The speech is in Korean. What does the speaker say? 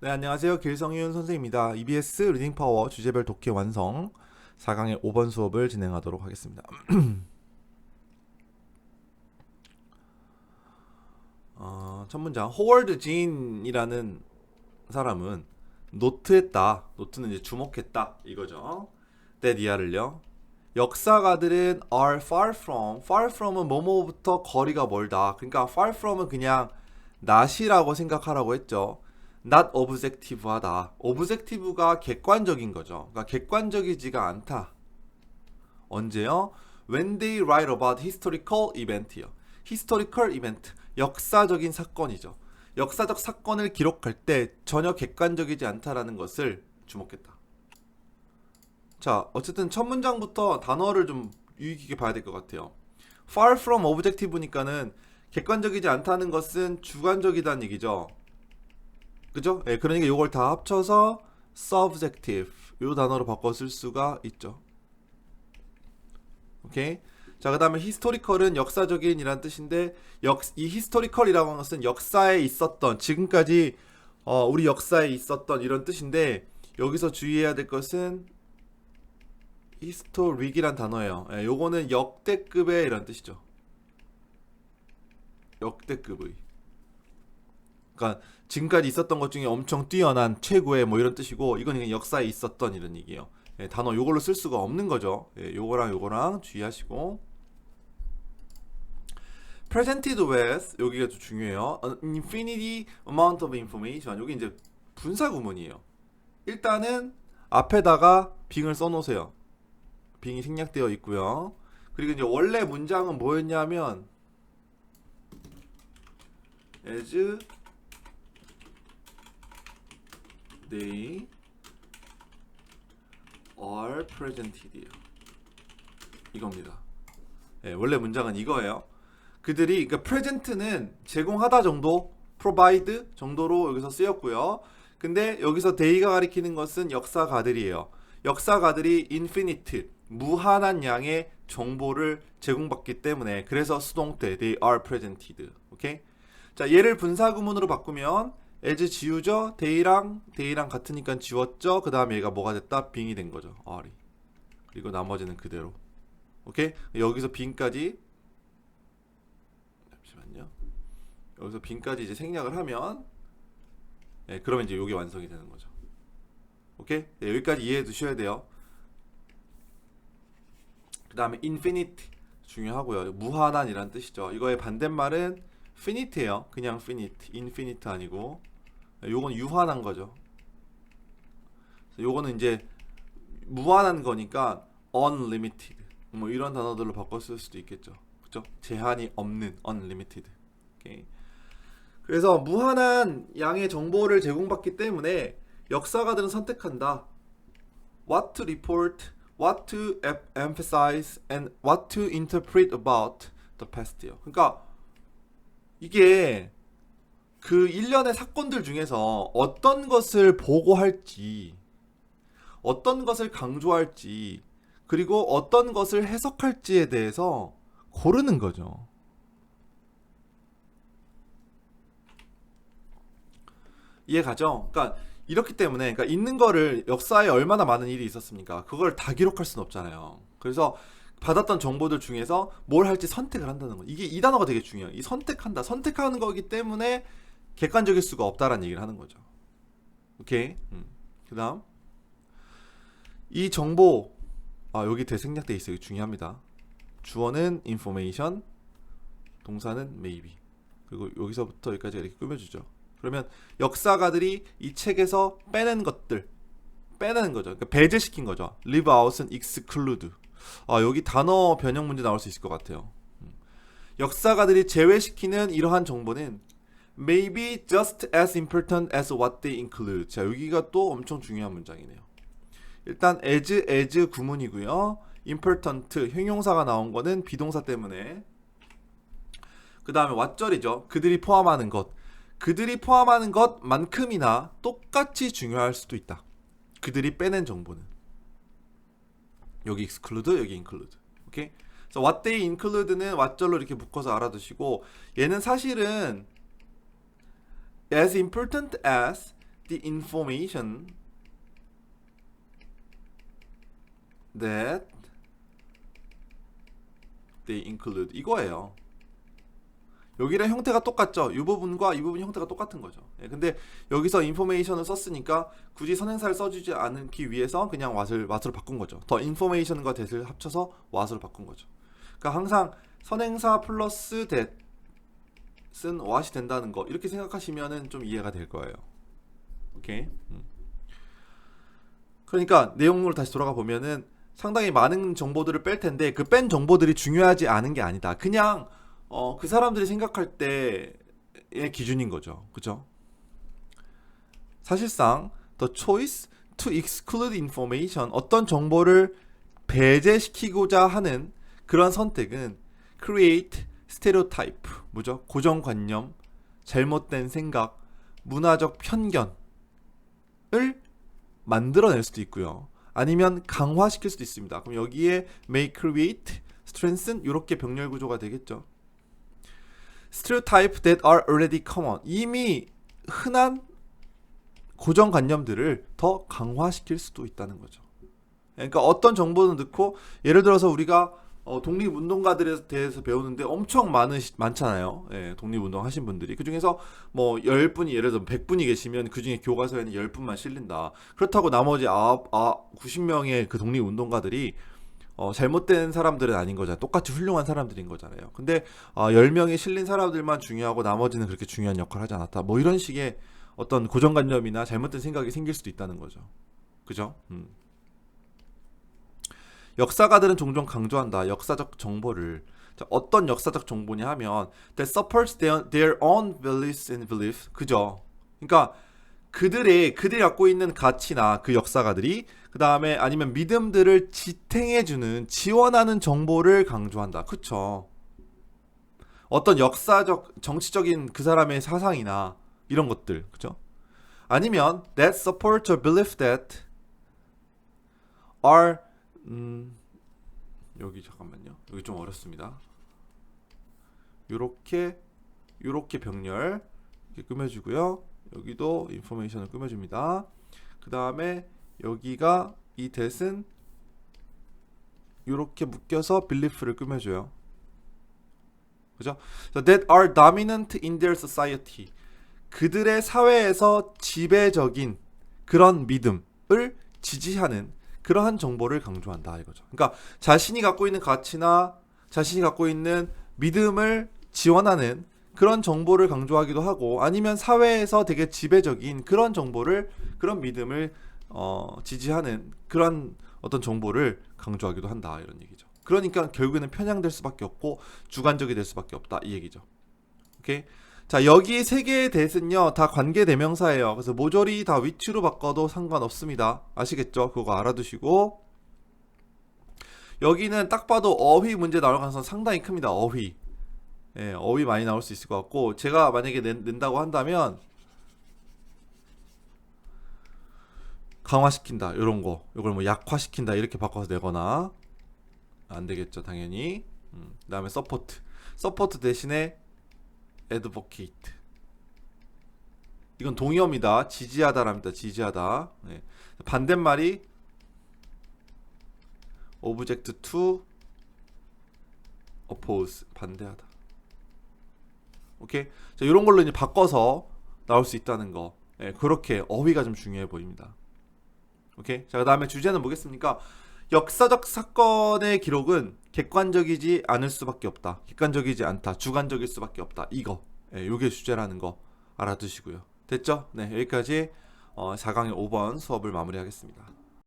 네, 안녕하세요. 길성윤 선생입니다. EBS 리딩 파워 주제별 독해 완성 4강의 5번 수업을 진행하도록 하겠습니다. 어, 첫 문장 호월드 진이라는 사람은 노트했다. 노트는 이제 주목했다 이거죠. 데디아를요. 역사가들은 are far from, far from은 뭐뭐부터 거리가 멀다. 그러니까 far from은 그냥 not이라고 생각하라고 했죠. Not objective하다. objective가 객관적인 거죠. 그러니까 객관적이지가 않다. 언제요? When they write about historical event요. historical event, 역사적인 사건이죠. 역사적 사건을 기록할 때 전혀 객관적이지 않다라는 것을 주목했다. 자, 어쨌든 첫 문장부터 단어를 좀 유의 깊게 봐야 될 것 같아요. far from objective니까는 객관적이지 않다는 것은 주관적이다는 얘기죠. 그죠? 예, 그러니까 이걸 다 합쳐서 subjective 이 단어로 바꿔 쓸 수가 있죠. 오케이. 자, 그다음에 historical은 역사적인이란 뜻인데 역, 이 하는 것은 역사에 있었던 지금까지 어, 우리 역사에 있었던 이런 뜻인데 여기서 주의해야 될 것은 historic이란 단어예요. 예, 요거는 역대급의 이런 뜻이죠. 역대급의. 그러니까 지금까지 있었던 것 중에 엄청 뛰어난 최고의 뭐 이런 뜻이고 이건 그냥 역사에 있었던 이런 얘기예요. 예, 단어 요걸로 쓸 수가 없는 거죠. 예, 요거랑 요거랑 주의하시고 presented with 여기가 좀 중요해요. An infinity amount of information 여기 이제 분사 구문이에요. 일단은 앞에다가 빙을 써놓으세요. 빙이 생략되어 있고요. 그리고 이제 원래 문장은 뭐였냐면 as they are presented요. 이겁니다. 예, 원래 문장은 이거예요. 그들이 그러니까 present는 제공하다 정도, provide 정도로 여기서 쓰였고요. 근데 여기서 they가 가리키는 것은 역사가들이에요. 역사가들이 infinite 무한한 양의 정보를 제공받기 때문에 그래서 수동 태 they are presented. 오케이? 자, 얘를 분사 구문으로 바꾸면 as 지우죠. they랑 they랑 같으니까 지웠죠. 그 다음에 얘가 뭐가 됐다? 빙이 된 거죠. are이. 그리고 나머지는 그대로. 오케이? 여기서 빙까지 잠시만요. 여기서 빙까지 이제 생략을 하면 예, 그러면 이제 요게 완성이 되는 거죠. 오케이? 네, 여기까지 이해해 두셔야 돼요. 그 다음에 infinite 중요하고요. 무한한이란 뜻이죠. 이거의 반대말은 finite예요. 그냥 finite, infinite 아니고 요건 유한한 거죠. 요거는 이제 무한한 거니까 unlimited 뭐 이런 단어들로 바꿔 쓸 수도 있겠죠. 그죠? 제한이 없는 unlimited. 오케이. 그래서 무한한 양의 정보를 제공받기 때문에 역사가들은 선택한다. What to report, what to emphasize, and what to interpret about the past요. 그러니까 이게 그 일련의 사건들 중에서 어떤 것을 보고할지, 어떤 것을 강조할지, 그리고 어떤 것을 해석할지에 대해서 고르는 거죠. 이해 가죠? 그러니까 이렇기 때문에 그러니까 있는 거를 역사에 얼마나 많은 일이 있었습니까? 그걸 다 기록할 수는 없잖아요. 그래서 받았던 정보들 중에서 뭘 할지 선택을 한다는 거. 이게 이 단어가 되게 중요해요. 이 선택한다. 선택하는 거기 때문에 객관적일 수가 없다라는 얘기를 하는 거죠. 오케이. 음. 그다음 이 정보 아 여기 대생략돼 있어요. 중요합니다. 주어는 information, 동사는 maybe. 그리고 여기서부터 여기까지 이렇게 꾸며주죠. 그러면 역사가들이 이 책에서 빼낸 것들 빼내는 거죠. 그러니까 배제시킨 거죠. leave out은 exclude. 아, 여기 단어 변형 문제 나올 수 있을 것 같아요. 음. 역사가들이 제외시키는 이러한 정보는 maybe just as important as what they include. 자, 여기가 또 엄청 중요한 문장이네요. 일단 as as 구문이고요. important 형용사가 나온 거는 비동사 때문에 그 다음에 왓절이죠. 그들이 포함하는 것. 그들이 포함하는 것만큼이나 똑같이 중요할 수도 있다. 그들이 빼낸 정보는 여기 exclude, 여기 include. 오케이? 그래서 what they include는 왓절로 이렇게 묶어서 알아두시고 얘는 사실은 as important as the information that they include 이거예요. 여기랑 형태가 똑같죠. 이 부분과 이 부분 형태가 똑같은 거죠. 예, 근데 여기서 인포메이션을 썼으니까 굳이 선행사를 써주지 않기 위해서 그냥 what을 what으로 바꾼 거죠. 더 인포메이션과 that을 합쳐서 what으로 바꾼 거죠. 그러니까 항상 선행사 플러스 that 은 what이 된다는 거 이렇게 생각하시면은 좀 이해가 될 거예요. 오케이. 음. 그러니까 내용으로 다시 돌아가 보면은 상당히 많은 정보들을 뺄 텐데 그 뺀 정보들이 중요하지 않은 게 아니다. 그냥 어, 그 사람들이 생각할 때의 기준인 거죠. 그죠? 사실상 the choice to exclude information 어떤 정보를 배제시키고자 하는 그런 선택은 create stereotype 뭐죠? 고정관념, 잘못된 생각, 문화적 편견을 만들어낼 수도 있고요. 아니면 강화시킬 수도 있습니다. 그럼 여기에 may create, strengthen 이렇게 병렬 구조가 되겠죠. stereotype that are already common 이미 흔한 고정관념들을 더 강화시킬 수도 있다는 거죠. 그러니까 어떤 정보는 넣고 예를 들어서 우리가 어, 독립운동가들에 대해서 배우는데 엄청 많은 많잖아요. 예, 독립운동 하신 분들이 그 중에서 뭐 10분이 예를 들어 100분이 계시면 그 중에 교과서에는 10분만 실린다. 그렇다고 나머지 아, 아 90명의 그 독립운동가들이 어, 잘못된 사람들은 아닌 거잖아요. 똑같이 훌륭한 사람들인 거잖아요. 근데 어, 10명이 실린 사람들만 중요하고 나머지는 그렇게 중요한 역할을 하지 않았다. 뭐 이런 식의 어떤 고정관념이나 잘못된 생각이 생길 수도 있다는 거죠. 그죠? 음. 역사가들은 종종 강조한다. 역사적 정보를. 자, 어떤 역사적 정보냐 하면 that supports their, their own beliefs and beliefs. 그죠? 그러니까 그들의 그들이 갖고 있는 가치나 그 역사가들이 그 다음에 아니면 믿음들을 지탱해주는 지원하는 정보를 강조한다. 그쵸? 어떤 역사적 정치적인 그 사람의 사상이나 이런 것들, 그죠? 아니면 that support or belief that are 음, 여기 잠깐만요. 여기 좀 어렵습니다. 요렇게 요렇게 병렬 이렇게 꾸며주고요. 여기도 인포메이션을 꾸며줍니다. 그 다음에 여기가 이 that은 요렇게 묶여서 belief를 꾸며줘요. 그죠? That are dominant in their society. 그들의 사회에서 지배적인 그런 믿음을 지지하는 그러한 정보를 강조한다 이거죠. 그러니까 자신이 갖고 있는 가치나 자신이 갖고 있는 믿음을 지원하는 그런 정보를 강조하기도 하고 아니면 사회에서 되게 지배적인 그런 정보를 그런 믿음을 어, 지지하는 그런 어떤 정보를 강조하기도 한다 이런 얘기죠. 그러니까 결국에는 편향될 수밖에 없고 주관적이 될 수밖에 없다 이 얘기죠. 오케이. 자 여기 세 개의 대는요 다 관계 대명사예요. 그래서 모조리 다 위치로 바꿔도 상관없습니다. 아시겠죠? 그거 알아두시고 여기는 딱 봐도 어휘 문제 나올 가능성 상당히 큽니다. 어휘. 예, 어휘 많이 나올 수 있을 것 같고 제가 만약에 낸, 낸다고 한다면 강화시킨다 이런 거 이걸 뭐 약화시킨다 이렇게 바꿔서 내거나 안 되겠죠 당연히 음, 그 다음에 서포트 서포트 대신에 advocate. 이건 동의어입니다. 지지하다랍니다. 지지하다. 네. 반대말이 object to oppose. 반대하다. 오케이? 자 이런 걸로 이제 바꿔서 나올 수 있다는 거. 예, 그렇게 어휘가 좀 중요해 보입니다. 오케이? 자 그다음에 주제는 뭐겠습니까? 역사적 사건의 기록은 객관적이지 않을 수밖에 없다. 객관적이지 않다. 주관적일 수밖에 없다. 이거. 예, 요게 주제라는 거 알아두시고요. 됐죠? 네 여기까지 어, 4강의 5번 수업을 마무리하겠습니다